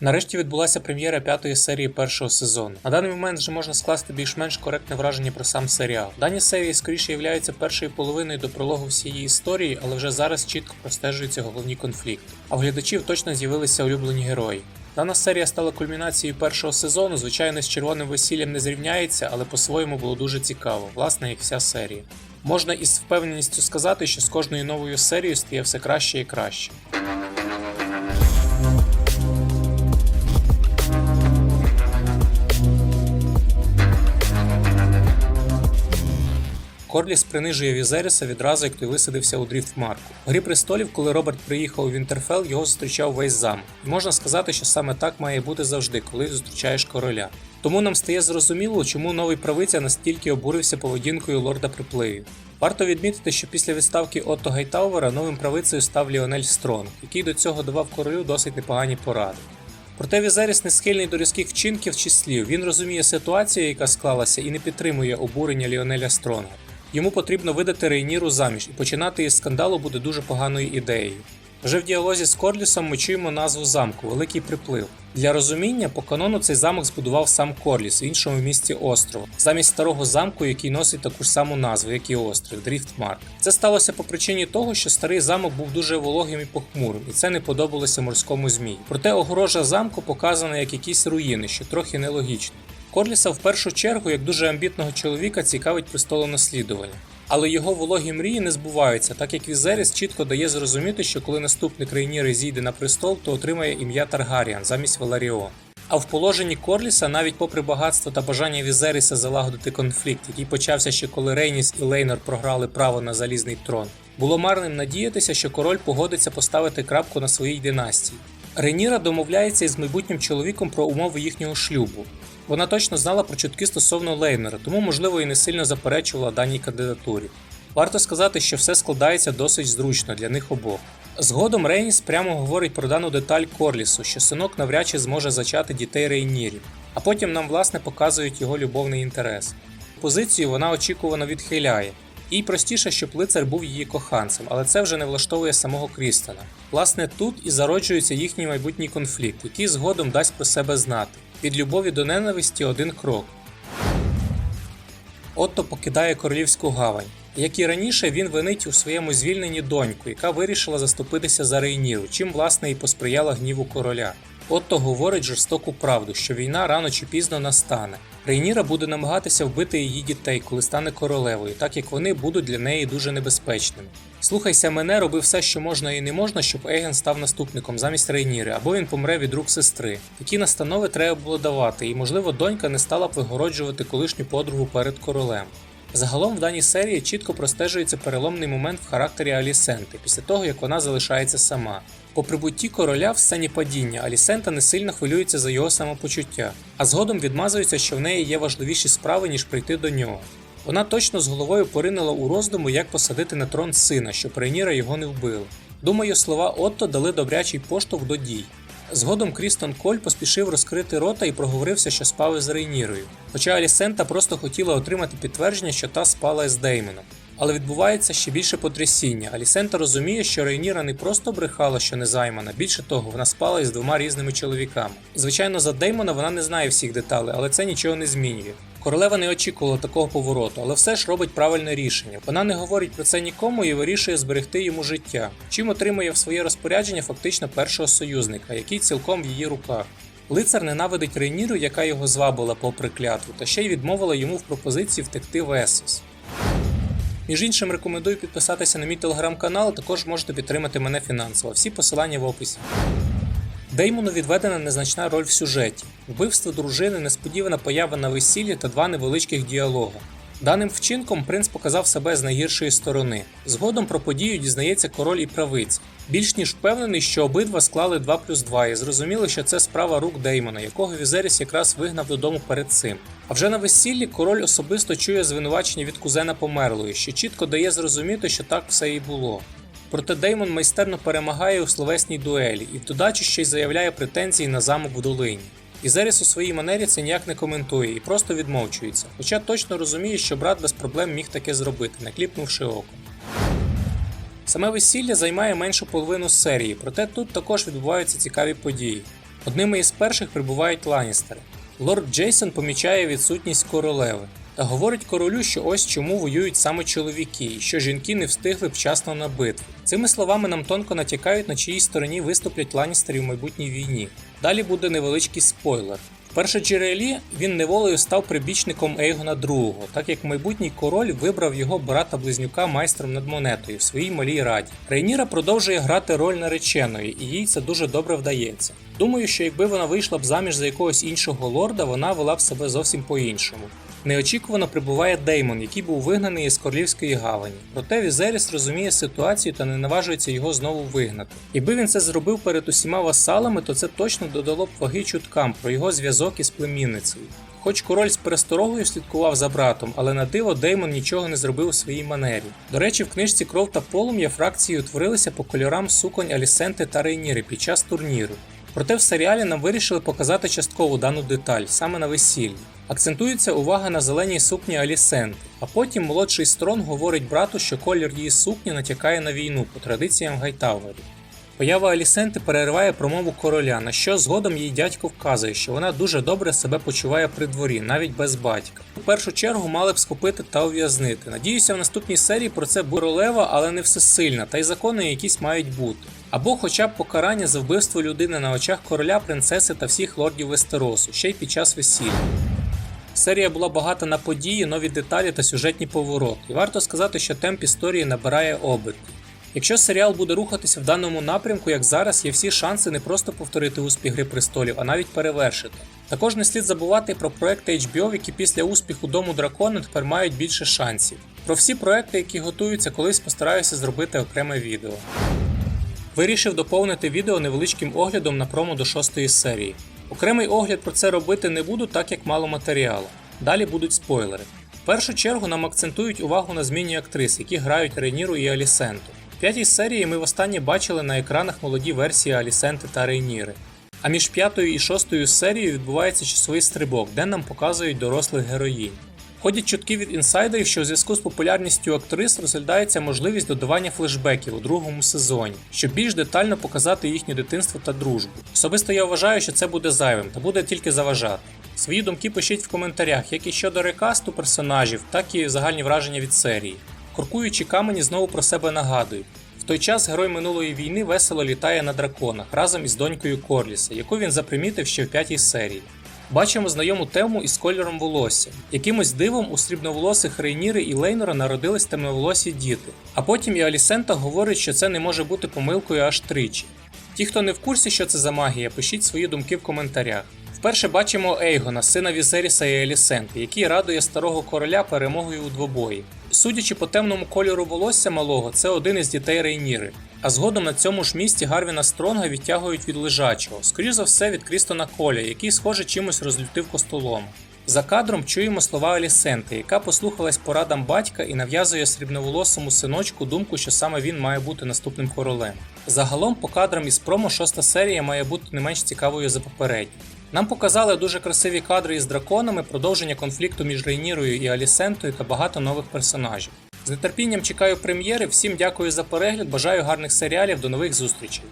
Нарешті відбулася прем'єра п'ятої серії першого сезону. На даний момент вже можна скласти більш-менш коректне враження про сам серіал. Дані серії скоріше являються першою половиною до прологу всієї історії, але вже зараз чітко простежуються головні конфлікти. А в глядачів точно з'явилися улюблені герої. Дана серія стала кульмінацією першого сезону. Звичайно, з червоним весіллям не зрівняється, але по-своєму було дуже цікаво, власне, як вся серія. Можна із впевненістю сказати, що з кожною новою серією стає все краще і краще. Корліс принижує Візеріса відразу, як той висадився у Дріфтмарку. В Грі престолів, коли Роберт приїхав у Вінтерфелл, його зустрічав весь замок. І можна сказати, що саме так має бути завжди, коли зустрічаєш короля. Тому нам стає зрозуміло, чому новий правиця настільки обурився поведінкою лорда припливів. Варто відмітити, що після відставки Отто Гайтауера новим правицею став Ліонель Стронг, який до цього давав королю досить непогані поради. Проте Візеріс не схильний до різких вчинків чи слів. Він розуміє ситуацію, яка склалася, і не підтримує обурення Ліонеля Стронга. Йому потрібно видати Рейніру заміж, і починати із скандалу буде дуже поганою ідеєю. Вже в діалозі з Корлісом ми чуємо назву замку Великий приплив. Для розуміння, по канону цей замок збудував сам Корліс в іншому місті острова, замість старого замку, який носить таку ж саму назву, як і острів Дріфтмарк. Це сталося по причині того, що старий замок був дуже вологим і похмурим, і це не подобалося морському змії. Проте огорожа замку показана як якісь руїни, що трохи нелогічно. Корліса в першу чергу, як дуже амбітного чоловіка, цікавить престолонаслідування. Але його вологі мрії не збуваються, так як Візеріс чітко дає зрозуміти, що коли наступник Рейніри зійде на престол, то отримає ім'я Таргаріан замість Валаріон. А в положенні Корліса, навіть попри багатство та бажання Візеріса залагодити конфлікт, який почався ще коли Рейніс і Лейнор програли право на залізний трон, було марним надіятися, що король погодиться поставити крапку на своїй династії. Рейніра домовляється із майбутнім чоловіком про умови їхнього шлюбу. Вона точно знала про чутки стосовно Лейнера, тому, можливо, і не сильно заперечувала даній кандидатурі. Варто сказати, що все складається досить зручно для них обох. Згодом Рейніс прямо говорить про дану деталь Корлісу, що синок навряд чи зможе зачати дітей Рейнірів, а потім нам власне показують його любовний інтерес. Позицію вона очікувано відхиляє. Їй простіше, щоб лицар був її коханцем, але це вже не влаштовує самого Крістона. Власне, тут і зароджується їхній майбутній конфлікт, який згодом дасть про себе знати. Від любові до ненависті один крок. Отто покидає королівську гавань. Як і раніше, він винить у своєму звільненні доньку, яка вирішила заступитися за Рейніру, чим власне і посприяла гніву короля. Отто говорить жорстоку правду, що війна рано чи пізно настане. Рейніра буде намагатися вбити її дітей, коли стане королевою, так як вони будуть для неї дуже небезпечними. Слухайся мене, роби все, що можна і не можна, щоб Еген став наступником замість Рейніри, або він помре від рук сестри. Такі настанови треба було давати, і можливо донька не стала б вигороджувати колишню подругу перед королем. Загалом в даній серії чітко простежується переломний момент в характері Алісенти після того, як вона залишається сама. По прибутті короля в сцені падіння Алісента не сильно хвилюється за його самопочуття, а згодом відмазується, що в неї є важливіші справи, ніж прийти до нього. Вона точно з головою поринула у роздуму, як посадити на трон сина, щоб Рейніра його не вбила. Думаю, слова Отто дали добрячий поштовх до дій. Згодом Крістон Коль поспішив розкрити рота і проговорився, що спав із Рейнірою. Хоча Алісента просто хотіла отримати підтвердження, що та спала із Деймоном. Але відбувається ще більше потрясіння. Алісента розуміє, що Рейніра не просто брехала, що не займана, більше того, вона спала із двома різними чоловіками. Звичайно, за Деймона вона не знає всіх деталей, але це нічого не змінює. Королева не очікувала такого повороту, але все ж робить правильне рішення. Вона не говорить про це нікому і вирішує зберегти йому життя, чим отримує в своє розпорядження фактично першого союзника, який цілком в її руках. Лицар ненавидить Рейніру, яка його звабила попри клятву, та ще й відмовила йому в пропозиції втекти в Есос. Між іншим, рекомендую підписатися на мій телеграм-канал, також можете підтримати мене фінансово. Всі посилання в описі. Деймону відведена незначна роль в сюжеті: вбивство дружини, несподівана поява на весіллі та два невеличких діалоги. Даним вчинком принц показав себе з найгіршої сторони. Згодом про подію дізнається король і правиця. Більш ніж впевнений, що обидва склали 2 плюс 2 і зрозуміли, що це справа рук Деймона, якого Візеріс якраз вигнав додому перед цим. А вже на весіллі король особисто чує звинувачення від кузена померлої, що чітко дає зрозуміти, що так все і було. Проте Деймон майстерно перемагає у словесній дуелі і в додачу ще й заявляє претензії на замок в долині. І Зеріс у своїй манері це ніяк не коментує і просто відмовчується, хоча точно розуміє, що брат без проблем міг таке зробити, не кліпнувши оком. Саме весілля займає меншу половину серії, проте тут також відбуваються цікаві події. Одними із перших прибувають Ланністери. Лорд Джейсон помічає відсутність королеви та говорить королю, що ось чому воюють саме чоловіки, і що жінки не встигли вчасно на битву. Цими словами нам тонко натякають, на чиїй стороні виступлять Ланністери в майбутній війні. Далі буде невеличкий спойлер. В першоджерелі він неволею став прибічником Ейгона II, так як майбутній король вибрав його брата-близнюка майстром над монетою в своїй малій раді. Рейніра продовжує грати роль нареченої, і їй це дуже добре вдається. Думаю, що якби вона вийшла б заміж за якогось іншого лорда, вона вела б себе зовсім по-іншому. Неочікувано прибуває Деймон, який був вигнаний із королівської гавані. Проте Візеріс розуміє ситуацію та не наважується його знову вигнати. Якби він це зробив перед усіма васалами, то це точно додало б ваги чуткам про його зв'язок із племінницею. Хоч король з пересторогою слідкував за братом, але на диво Деймон нічого не зробив у своїй манері. До речі, в книжці Кров та полум'я фракції утворилися по кольорам суконь Алісенти та Рейніри під час турніру. Проте в серіалі нам вирішили показати частково дану деталь саме на весіллі. Акцентується увага на зеленій сукні Алісенти, а потім молодший Строн говорить брату, що колір її сукні натякає на війну по традиціям Гайтауері. Поява Алісенти перериває промову короля, на що згодом їй дядько вказує, що вона дуже добре себе почуває при дворі, навіть без батька. У першу чергу мали б схопити та ув'язнити. Надіюся, в наступній серії про це буде королева, але не всесильна, та й закони якісь мають бути. Або хоча б покарання за вбивство людини на очах короля, принцеси та всіх лордів Вестеросу, ще й під час весілля. Серія була багата на події, нові деталі та сюжетні повороти. І варто сказати, що темп історії набирає оберти. Якщо серіал буде рухатися в даному напрямку, як зараз, є всі шанси не просто повторити успіх Гри престолів, а навіть перевершити. Також не слід забувати про проекти HBO, які після успіху Дому дракона тепер мають більше шансів. Про всі проекти, які готуються, колись постараюся зробити окреме відео. Вирішив доповнити відео невеличким оглядом на промо до шостої серії. Окремий огляд про це робити не буду, так як мало матеріалу. Далі будуть спойлери. В першу чергу нам акцентують увагу на зміні актрис, які грають Рейніру і Алісенту. В п'ятій серії ми востаннє бачили на екранах молоді версії Алісенти та Рейніри. А між п'ятою і шостою серією відбувається часовий стрибок, де нам показують дорослих героїнь. Ходять чутки від інсайдерів, що у зв'язку з популярністю актрис розглядається можливість додавання флешбеків у другому сезоні, щоб більш детально показати їхнє дитинство та дружбу. Особисто я вважаю, що це буде зайвим та буде тільки заважати. Свої думки пишіть в коментарях, як і щодо рекасту персонажів, так і загальні враження від серії. Куркуючі камені знову про себе нагадують. В той час герой минулої війни весело літає на драконах разом із донькою Корліса, яку він запримітив ще в п'ятій серії. Бачимо знайому тему із кольором волосся. Якимось дивом у срібноволосих Рейніри і Лейнора народились темноволосі діти. А потім і Алісента говорить, що це не може бути помилкою аж тричі. Ті, хто не в курсі, що це за магія, пишіть свої думки в коментарях. Вперше бачимо Ейгона, сина Візеріса і Елісенти, який радує старого короля перемогою у двобої. Судячи по темному кольору волосся малого, це один із дітей Рейніри. А згодом на цьому ж місці Гарвіна Стронга відтягують від лежачого, скоріш за все від Крістона Коля, який, схоже, чимось розлютив костолом. За кадром чуємо слова Алісенти, яка послухалась порадам батька і нав'язує срібноволосому синочку думку, що саме він має бути наступним королем. Загалом, по кадрам із промо, шоста серія має бути не менш цікавою за попередню. Нам показали дуже красиві кадри із драконами, продовження конфлікту між Рейнірою і Алісентою та багато нових персонажів. З нетерпінням чекаю прем'єри. Всім дякую за перегляд, бажаю гарних серіалів, до нових зустрічей.